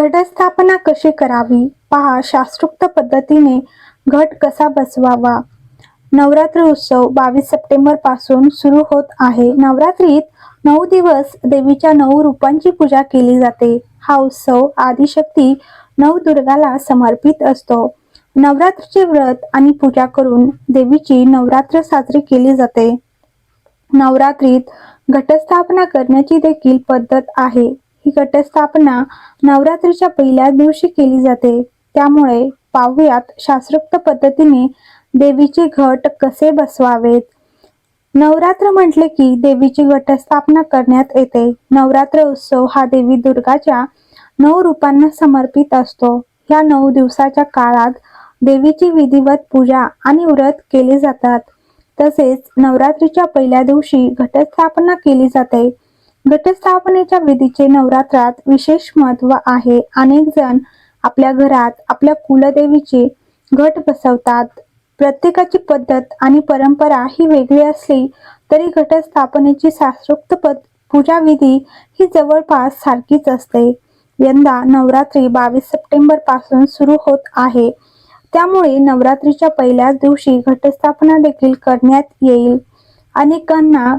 घटस्थापना कशी करावी? पहा शास्त्रोक्त पद्धतीने घट कसा बसवावा? नवरात्र उत्सव बावीस सप्टेंबरपासून सुरू होत आहे. नवरात्रीत नऊ दिवस देवीच्या नऊ रूपांची पूजा केली जाते. हा उत्सव आदिशक्ती नवदुर्गाला समर्पित असतो. नवरात्रीचे व्रत आणि पूजा करून देवीची नवरात्र साजरी केली जाते. नवरात्रीत घटस्थापना करण्याची देखील पद्धत आहे. ही घटस्थापना नवरात्रीच्या पहिल्या दिवशी केली जाते. त्यामुळे पाहुयात शास्त्रोक्त पद्धतीने देवीचे घट कसे बसवावेत? नवरात्र म्हटले की देवीची घटस्थापना करण्यात येते. नवरात्र उत्सव हा देवी दुर्गाच्या नऊ रूपांना समर्पित असतो. या नऊ दिवसाच्या काळात देवीची विधिवत पूजा आणि व्रत केले जातात. तसेच नवरात्रीच्या पहिल्या दिवशी घटस्थापना केली जाते. घटस्थापनेच्या विधीचे नवरात्रात विशेष महत्त्व आहे. अनेक जण आपल्या घरात आपल्या कुलदेवीचे घट बसवतात. प्रत्येकाची पद्धत आणि परंपरा ही वेगळी असली तरी घटस्थापनेची शास्त्रोक्त पद पूजा विधी ही जवळपास सारखीच असते. यंदा नवरात्री बावीस सप्टेंबरपासून सुरू होत आहे. त्यामुळे नवरात्रीच्या पहिल्याच दिवशी घटस्थापना देखील करण्यात येईल. अनेकांना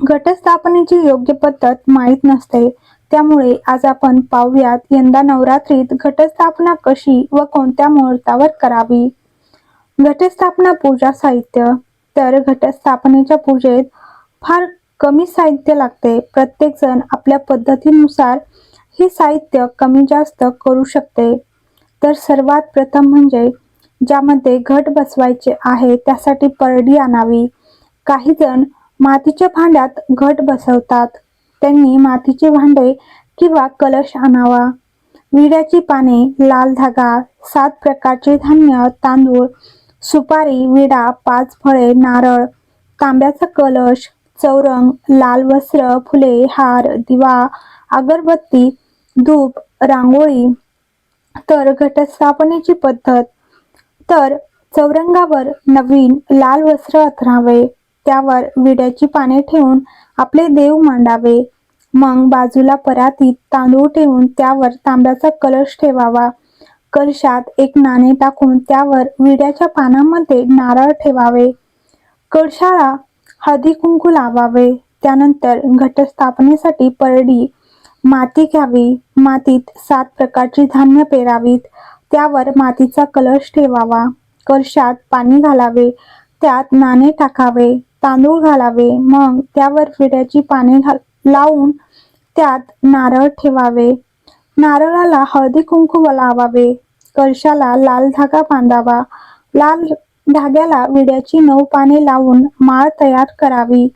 घटस्थापनेची योग्य पद्धत माहीत नसते. त्यामुळे आज आपण पाहूयात यंदा नवरात्रीत घटस्थापना कशी व कोणत्या मुहूर्तावर करावी? घटस्थापना पूजा साहित्य. तर घटस्थापनेच्या पूजेत फार कमी साहित्य लागते. प्रत्येक जण आपल्या पद्धतीनुसार हे साहित्य कमी जास्त करू शकते. तर सर्वात प्रथम म्हणजे ज्यामध्ये घट बसवायचे आहे त्यासाठी परडी आणावी. काही जण मातीच्या भांड्यात घट बसवतात. त्यांनी मातीचे भांडे किंवा कलश आणावा. विड्याची पाने लाल धागा सात प्रकारचे धान्य तांदूळ सुपारी विडा पाच फळे नारळ तांब्याचा कलश चौरंग लाल वस्त्र फुले हार दिवा अगरबत्ती धूप रांगोळी. तर घटस्थापनेची पद्धत. तर चौरंगावर नवीन लाल वस्त्र अथरावे. त्यावर विड्याची पाने ठेवून आपले देव मांडावे. मग बाजूला परातीत तांदूळ ठेवून त्यावर तांब्याचा कलश ठेवावा. कलशात एक नाणे टाकून त्यावर विड्याच्या पानामध्ये नारळ ठेवावे. कळशाला हळदी कुंकू लावावे. त्यानंतर घटस्थापनेसाठी परडी माती घ्यावी. मातीत सात प्रकारची धान्य पेरावीत. त्यावर मातीचा कलश ठेवावा. कलशात पाणी घालावे. त्यात नाणे टाकावे. तांदूळ घालावे मग त्यावर विड्याची पाने घाल लावून त्यात नारळ ठेवावे. नारळाला हळदी कुंकू लावावे. कलशाला लाल धागा बांधावा. लाल धाग्याला विड्याची नऊ पाने लावून माळ तयार करावी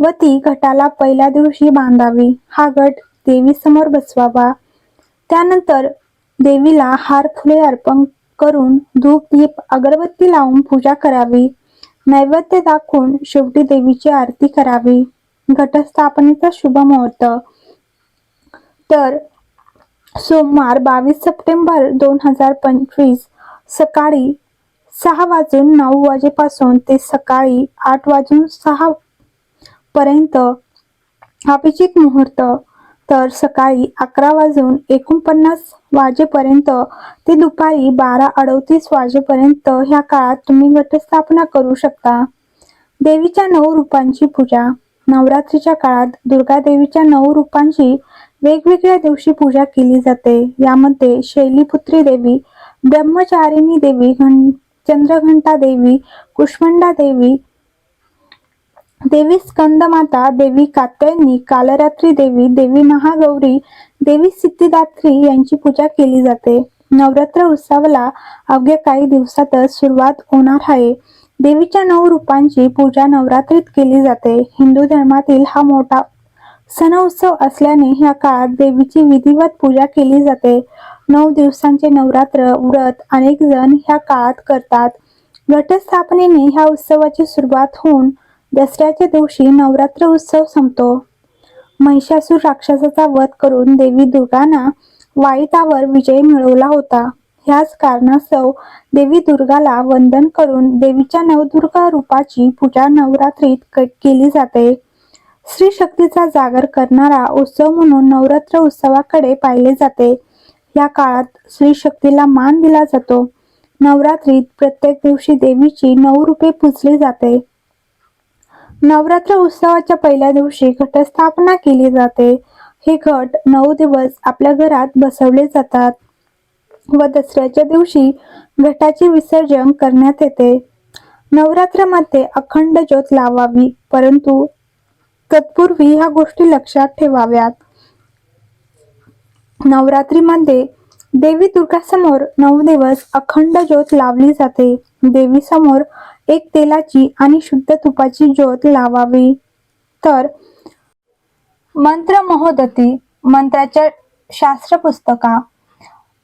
व ती घटाला पहिल्या दिवशी बांधावी. हा घट देवीसमोर बसवावा. त्यानंतर देवीला हार फुले अर्पण करून धूप दीप अगरबत्ती लावून पूजा करावी. नैवेद्य दाखवून शेवटी देवीची आरती करावी. घटस्थापनेचा शुभ मुहूर्त. तर सोमवार बावीस सप्टेंबर दोन हजार पंचवीस सकाळी सहा वाजून नऊ वाजेपासून ते सकाळी आठ वाजून सहा पर्यंत अभिजित मुहूर्त. तर सकाळी अकरा वाजून एकोणपन्नास वाजेपर्यंत ते दुपारी बारा अडतीस वाजेपर्यंत ह्या काळात तुम्ही घटस्थापना करू शकता. देवीच्या नऊ रूपांची पूजा. नवरात्रीच्या काळात दुर्गा देवीच्या नऊ रूपांची वेगवेगळ्या दिवशी पूजा केली जाते. यामध्ये शैलीपुत्री देवी ब्रह्मचारिणी देवी घं चंद्रघंटा देवी कुष्मंडा देवी देवी स्कंदमाता देवी कात्यायनी कालरात्री देवी देवी महागौरी देवी सिद्धिदात्री यांची पूजा केली जाते. नवरात्र उत्सवाला अवघ्या काही दिवसातच सुरुवात होणार आहे. देवीच्या नऊ रूपांची पूजा नवरात्रीत केली जाते. हिंदू धर्मातील हा मोठा सण उत्सव असल्याने ह्या काळात देवीची विधिवत पूजा केली जाते. नऊ दिवसांचे नवरात्र व्रत अनेक जण ह्या काळात करतात. घटस्थापनेने ह्या उत्सवाची सुरुवात होऊन दसऱ्याच्या दिवशी नवरात्र उत्सव संपतो. महिषासूर राक्षसाचा वध करून देवी दुर्गाना वाईटावर विजय मिळवला होता. ह्याच कारणास्तव देवी दुर्गाला वंदन करून देवीच्या नवदुर्गा रूपाची पूजा नवरात्रीत क- केली जाते. स्त्री शक्तीचा जागर करणारा उत्सव म्हणून नवरात्र उत्सवाकडे पाहिले जाते. या काळात स्त्री शक्तीला मान दिला जातो. नवरात्रीत प्रत्येक दिवशी देवीची नऊ रूपे पूजली जाते. नवरात्र उत्सवाच्या पहिल्या दिवशी घटस्थापना केली जाते. हे घट नऊ दिवस आपल्या घरात बसवले जातात व दसऱ्याच्या दिवशी घटाचे विसर्जन करण्यात येते. नवरात्रामध्ये अखंड ज्योत लावावी परंतु तत्पूर्वी ह्या गोष्टी लक्षात ठेवाव्यात. नवरात्रीमध्ये देवी दुर्गासमोर नऊ दिवस अखंड ज्योत लावली जाते. देवी समोर एक तेलाची आणि शुद्ध तुपाची ज्योत लावावी. तर मंत्र महोदती मंत्राच्या शास्त्र पुस्तका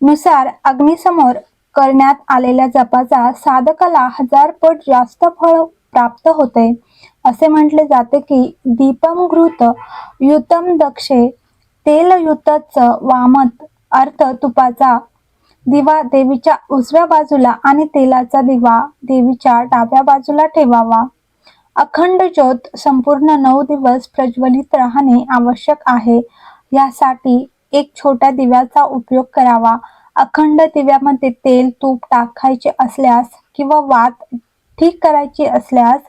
नुसार अग्नीसमोर करण्यात आलेल्या जपाचा साधकाला हजार पट जास्त फळ प्राप्त होते. असे म्हटले जाते की दीपम घृत युतम दक्षे तेलयुतच वामत अर्थ तुपाचा दिवा देवीच्या उजव्या बाजूला आणि तेलाचा दिवा देवीच्या डाव्या बाजूला ठेवावा. अखंड ज्योत संपूर्ण नऊ दिवस प्रज्वलित राहणे आवश्यक आहे. यासाठी एक छोट्या दिव्याचा उपयोग करावा. अखंड दिव्यामध्ये तेल तूप टाकायचे असल्यास किंवा वात ठीक करायची असल्यास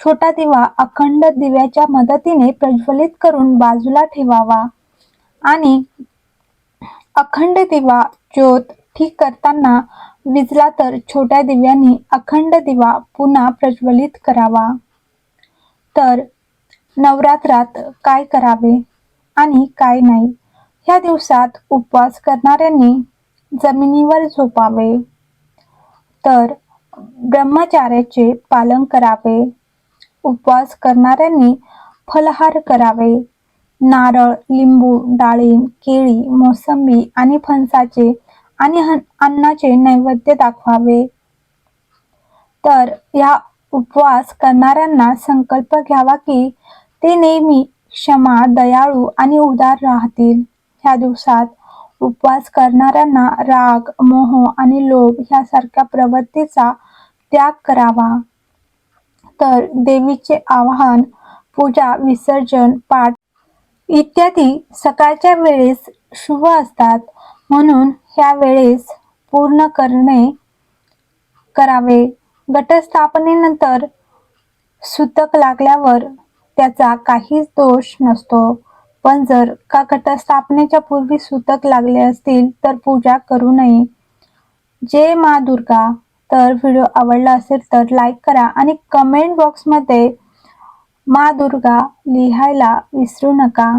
छोटा दिवा अखंड दिव्याच्या मदतीने प्रज्वलित करून बाजूला ठेवावा. आणि अखंड दिवा ज्योत ठीक करताना विजला तर छोट्या दिव्याने अखंड दिवा पुन्हा प्रज्वलित करावा. तर नवरात्रात काय करावे आणि काय नाही ह्या दिवसात उपवास करणाऱ्यांनी जमिनीवर झोपावे. तर ब्रह्मचार्याचे पालन करावे. उपवास करणाऱ्यांनी फलहार करावे. नारळ लिंबू डाळिंब केळी मोसंबी आणि फणसाचे आणि अन्नाचे नैवेद्य दाखवावे. तर या उपवास करणाऱ्यांना संकल्प घ्यावा की ते नेहमी क्षमा दयाळू आणि उदार राहतील. ह्या दिवसात उपवास करणाऱ्यांना राग मोह आणि लोभ ह्यासारख्या प्रवृत्तीचा त्याग करावा. तर देवीचे आवाहन पूजा विसर्जन पाठ इत्यादी सकाळच्या वेळेस शुभ असतात. म्हणून ह्या वेळेस पूर्ण करणे करावे. गटस्थापनेनंतर सुतक लागल्यावर त्याचा काहीच दोष नसतो. पण जर का घटस्थापनेच्या पूर्वी सुतक लागले असतील तर पूजा करू नये. जे मा दुर्गा तर व्हिडिओ आवडला असेल तर लाईक करा आणि कमेंट बॉक्समध्ये मा दुर्गा लिहायला विसरू नका.